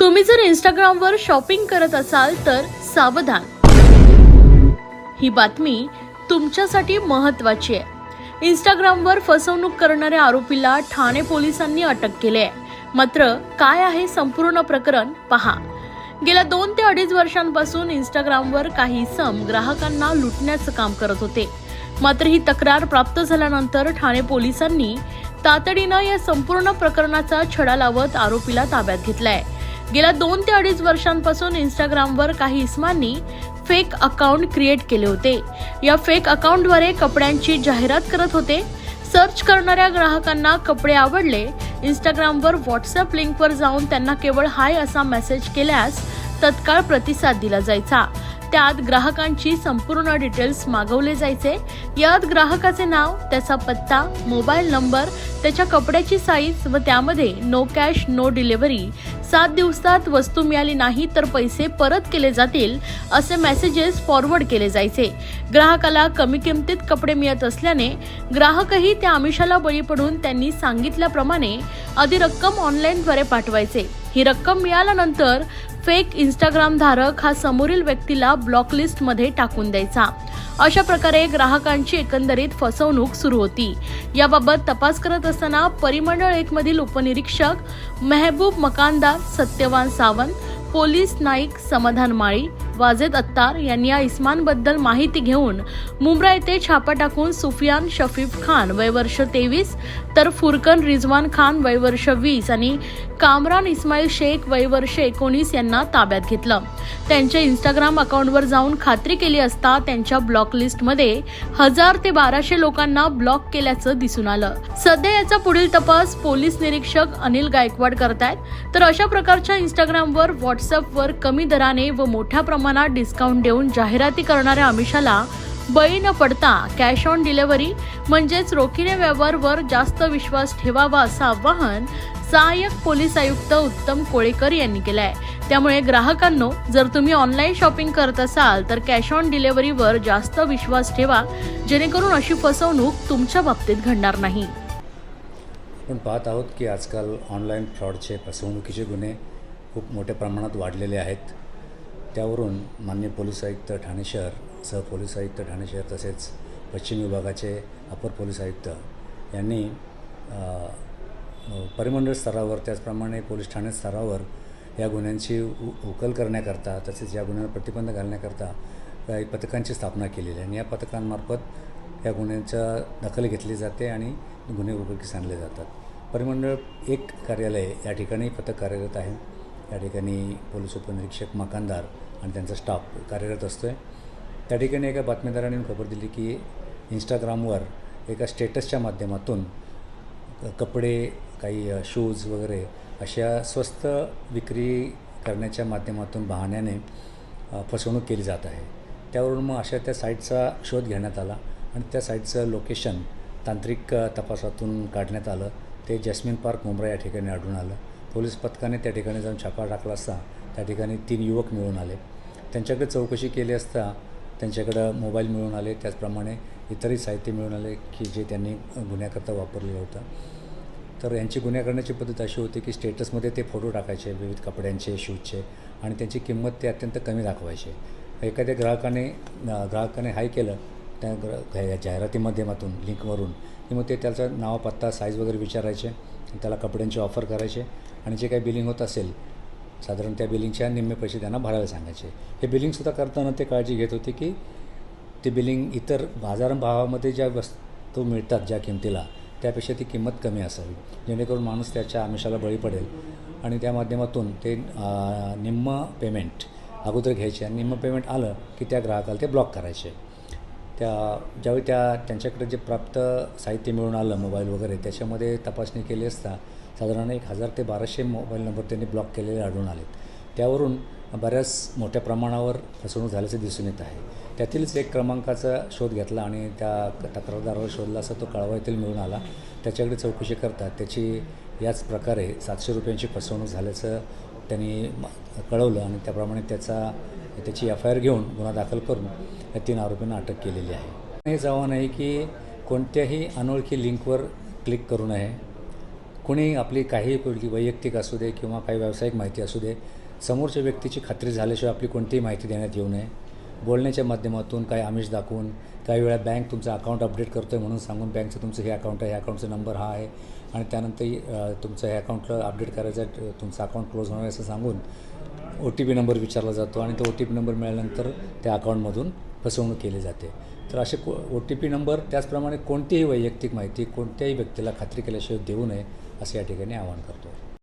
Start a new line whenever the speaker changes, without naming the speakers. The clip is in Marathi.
तुम्ही जर इंस्टाग्रामवर शॉपिंग करत असाल तर सावधान. ही बातमी तुमच्यासाठी महत्वाची आहे. इंस्टाग्रामवर फसवणूक करणाऱ्या आरोपीला ठाणे पोलिसांनी अटक केली आहे. मात्र काय आहे संपूर्ण प्रकरण पहा. गेल्या दोन ते अडीच वर्षांपासून इंस्टाग्रामवर काही सम ग्राहकांना लुटण्याचं काम करत होते. मात्र ही तक्रार प्राप्त झाल्यानंतर ठाणे पोलिसांनी तातडीनं या संपूर्ण प्रकरणाचा छडा लावत आरोपीला ताब्यात घेतलाय. गेल्या दोन ते अडीच वर्षांपासून इंस्टाग्रामवर काही इस्मांनी फेक अकाउंट क्रिएट केले होते. या फेक अकाउंटद्वारे कपड्यांची जाहिरात करत होते. सर्च करणाऱ्या ग्राहकांना कपडे आवडले. इंस्टाग्रामवर व्हॉट्सअप लिंकवर जाऊन त्यांना केवळ हाय असा मेसेज केल्यास तत्काळ प्रतिसाद दिला जायचा. त्यात ग्राहकांची संपूर्ण डिटेल्स मागवले जायचे. यात ग्राहकाचे नाव त्याचा पत्ता मोबाईल नंबर त्याच्या कपड्याची साईज व त्यामध्ये नो कॅश नो डिलिव्हरी सात दिवसात वस्तू मिळाली नाही तर पैसे परत केले जातील असे मेसेजेस फॉरवर्ड केले जायचे. ग्राहकाला कमी किमतीत कपडे मिळत असल्याने ग्राहकही त्या आमिषाला बळी पडून त्यांनी सांगितल्याप्रमाणे आधी रक्कम ऑनलाईनद्वारे पाठवायचे. ही रक्कम मिळाल्यानंतर फेक इंस्टाग्राम धारक हा समोरील व्यक्तीला ब्लॉकलिस्टमध्ये टाकून द्यायचा. अशा प्रकारे ग्राहकांची एकंदरीत फसवणूक सुरू होती. याबाबत तपास करत असताना परिमंडळ एक मधील उपनिरीक्षक मेहबूब मकानदार सत्यवान सावंत पोलीस नाईक समाधान माळी वाजेद अत्तार यांनी या इस्मानबद्दल माहिती घेऊन मुंब्रा येथे छापा टाकून सुफियान शफीफ खान वय वर्ष तेवीस तर फुरकन रिजवान खान वय वर्ष वीस आणि कामरान इस्माईल शेख वय वर्ष एकोणीस यांना ताब्यात घेतलं. त्यांच्या इंस्टाग्राम अकाउंटवर जाऊन खात्री केली असता त्यांच्या ब्लॉक लिस्टमध्ये हजार ते बाराशे लोकांना ब्लॉक केल्याचं दिसून आलं. सध्या याचा पुढील तपास पोलीस निरीक्षक अनिल गायकवाड करतायत. तर अशा प्रकारच्या इंस्टाग्रामवर व्हॉट्सअपवर कमी दराने व मोठ्या प्रमाणात डिस्काउंट देऊन जाहिराती करणाऱ्या अमिषाला बळी न पडता कॅश ऑन डिलिव्हरी म्हणजेच रोखीने व्यवहारवर जास्त विश्वास ठेवावा असं आवाहन सहाय्यक पोलीस आयुक्त उत्तम कोळेकर यांनी केलं आहे त्यामुळे ग्राहकांनो जर तुम्ही ऑनलाईन शॉपिंग करत असाल तर कॅश ऑन डिलिव्हरीवर जास्त विश्वास ठेवा जेणेकरून अशी फसवणूक तुमच्या बाबतीत घडणार नाही.
आपण पाहत आहोत की आजकाल ऑनलाईन फ्रॉडचे फसवणुकीचे गुन्हे खूप मोठ्या प्रमाणात वाढलेले आहेत. त्यावरून मान्य पोलीस आयुक्त ठाणे शहर सह पोलीस आयुक्त ठाणे शहर तसेच पश्चिम विभागाचे अपर पोलीस आयुक्त यांनी परिमंडळ स्तरावर त्याचप्रमाणे पोलीस ठाणे स्तरावर या गुन्ह्यांची उ उकल करण्याकरता तसेच या गुन्ह्यांना प्रतिबंध घालण्याकरता काही पथकांची स्थापना केलेली आहे. आणि या पथकांमार्फत या गुन्ह्यांच्या दखल घेतली जाते आणि गुन्हे उघडकीस आणले जातात. परिमंडळ एक कार्यालय या ठिकाणी पथक कार्यरत आहे. या ठिकाणी पोलीस उपनिरीक्षक मकानदार आणि त्यांचा स्टाफ कार्यरत असतो आहे त्या ठिकाणी एका बातमीदाराने खबर दिली की इंस्टाग्रामवर एका स्टेटसच्या माध्यमातून कपडे काही शूज वगैरे अशा स्वस्त विक्री करण्याच्या माध्यमातून बहाण्याने फसवणूक केली जात आहे. त्यावरून मग अशा त्या साईटचा शोध घेण्यात आला आणि त्या साईटचं लोकेशन तांत्रिक तपासातून काढण्यात आलं. ते जॅस्मिन पार्क मुंब्रा या ठिकाणी आढळून आलं. पोलीस पथकाने त्या ठिकाणी जाऊन छापा टाकला असता त्या ठिकाणी तीन युवक मिळून आले. त्यांच्याकडे चौकशी केली असता त्यांच्याकडं मोबाईल मिळून आले त्याचप्रमाणे इतरही साहित्य मिळून आले की जे त्यांनी गुन्ह्याकरता वापरलेलं होतं. तर यांची गुन्हे करण्याची पद्धत अशी होती की स्टेटसमध्ये ते फोटो टाकायचे विविध कपड्यांचे शूजचे आणि त्यांची किंमत ते अत्यंत कमी दाखवायचे. एखाद्या ग्राहकाने ग्राहकाने हाय केलं त्या ग्र जाहिराती माध्यमातून लिंकवरून. की मग ते त्याचा नाव पत्ता साईज वगैरे विचारायचे. त्याला कपड्यांची ऑफर करायचे. आणि जे काही बिलिंग होत असेल साधारण त्या बिलिंगच्या निम्मे पैसे त्यांना भरायला सांगायचे. हे बिलिंगसुद्धा करताना ते काळजी घेत होते की ते बिलिंग इतर बाजारभावामध्ये ज्या वस्तू मिळतात ज्या किमतीला त्यापेक्षा ती किंमत कमी असावी. जेणेकरून माणूस त्याच्या आमिषाला बळी पडेल. आणि त्या माध्यमातून ते निम्म पेमेंट अगोदर घ्यायचे. आणि निम्म पेमेंट आलं की त्या ग्राहकाला ते ब्लॉक करायचे. त्या ज्यावेळी त्या त्यांच्याकडे जे प्राप्त साहित्य मिळून आलं मोबाईल वगैरे त्याच्यामध्ये तपासणी केली असता साधारण एक हजार ते बाराशे मोबाईल नंबर त्यांनी ब्लॉक केलेले आढळून आलेत त्यावरून बऱ्याच मोठ्या प्रमाणावर फसवणूक झाल्याचं दिसून येत आहे. त्यातीलच एक क्रमांकाचा शोध घेतला आणि त्या तक्रारदारावर शोधला असा तो कळवा येथील मिळून आला. त्याच्याकडे चौकशी करतात. त्याची याच प्रकारे सातशे रुपयांची फसवणूक झाल्याचं त्यांनी कळवलं आणि त्याप्रमाणे त्याचा त्याची एफ आय आर घेऊन गुन्हा दाखल करून या तीन आरोपींना अटक केलेली आहे. हे आव्हान आहे की कोणत्याही अनोळखी लिंकवर क्लिक करू नये. कुणी आपली काही कुठली वैयक्तिक असू दे किंवा काही व्यावसायिक माहिती असू दे समोरच्या व्यक्तीची खात्री झाल्याशिवाय आपली कोणतीही माहिती देण्यात येऊ नये. बोलण्याच्या माध्यमातून काही आमिष दाखवून काही वेळा बँक तुमचं अकाउंट अपडेट करतो आहे म्हणून सांगून बँकचं तुमचं हे अकाउंट आहे ह्या अकाउंटचा नंबर हा आहे. आणि त्यानंतर तुमचं हे अकाउंटला अपडेट करायचं आहे तुमचं अकाउंट क्लोज होणार असं सांगून ओ टी पी नंबर विचारला जातो आणि तो ओ टी पी नंबर मिळाल्यानंतर त्या अकाउंटमधून फसवणूक केली जाते. तर असे को ओ टी पी नंबर त्याचप्रमाणे कोणतीही वैयक्तिक माहिती कोणत्याही व्यक्तीला खात्री केल्याशिवाय देऊ नये असं या ठिकाणी आवाहन करतो